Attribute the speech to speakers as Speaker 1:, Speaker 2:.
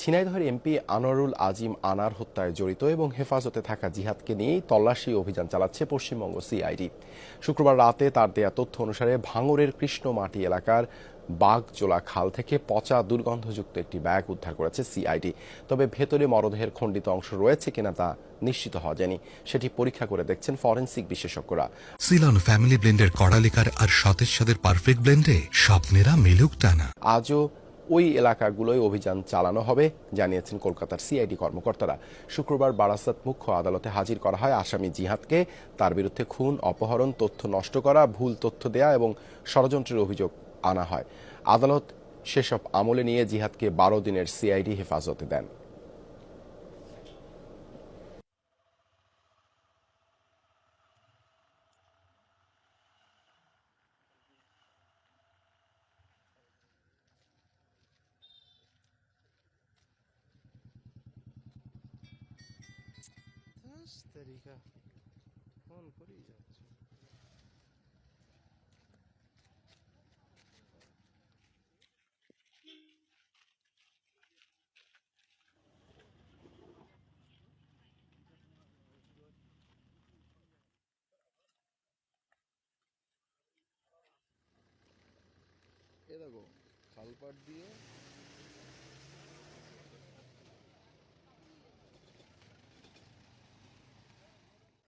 Speaker 1: ঝিনাইদহের এমপি আনোয়ারুল আজিম আনার হত্যায় জড়িত এবং হেফাজতে থাকা জিহাদকে নিয়েই তল্লাশি অভিযান চালাচ্ছে পশ্চিমবঙ্গ সিআইডি। শুক্রবার রাতে তার দেয়া তথ্য অনুসারে ভাঙড়ের কৃষ্ণমাটি এলাকার বাগজোলা খাল থেকে পচা দুর্গন্ধযুক্ত একটি ব্যাগ উদ্ধার করেছে সিআইডি। তবে ভেতরে মরদেহের খণ্ডিত অংশ রয়েছে কিনা তা নিশ্চিত হওয়া যায়নি। সেটি পরীক্ষা করে দেখছেন ফরেন্সিক বিশেষজ্ঞরা।
Speaker 2: সিলন ফ্যামিলি ব্লেন্ডের কড়ালিকার আর সতেজ সাদের পারফেক্ট ব্লেন্ডে স্বপ্নেরা মেলুক টানা।
Speaker 1: আজও ওই এলাকাগুলোয় অভিযান চালানো হবে, জানিয়েছেন কলকাতার সিআইডি কর্মকর্তারা। শুক্রবার বারাসাত মুখ্য আদালতে হাজির করা হয় আসামি জিহাদকে। তার বিরুদ্ধে খুন, অপহরণ, তথ্য নষ্ট করা, ভুল তথ্য দেয়া এবং ষড়যন্ত্রের অভিযোগ আনা হয়। আদালত সেসব আমলে নিয়ে জিহাদকে বারো দিনের সিআইডি হেফাজতে দেন।
Speaker 3: তেরিকা ফোন করেই যাচ্ছে। এ দেখো খালপাট দিয়ে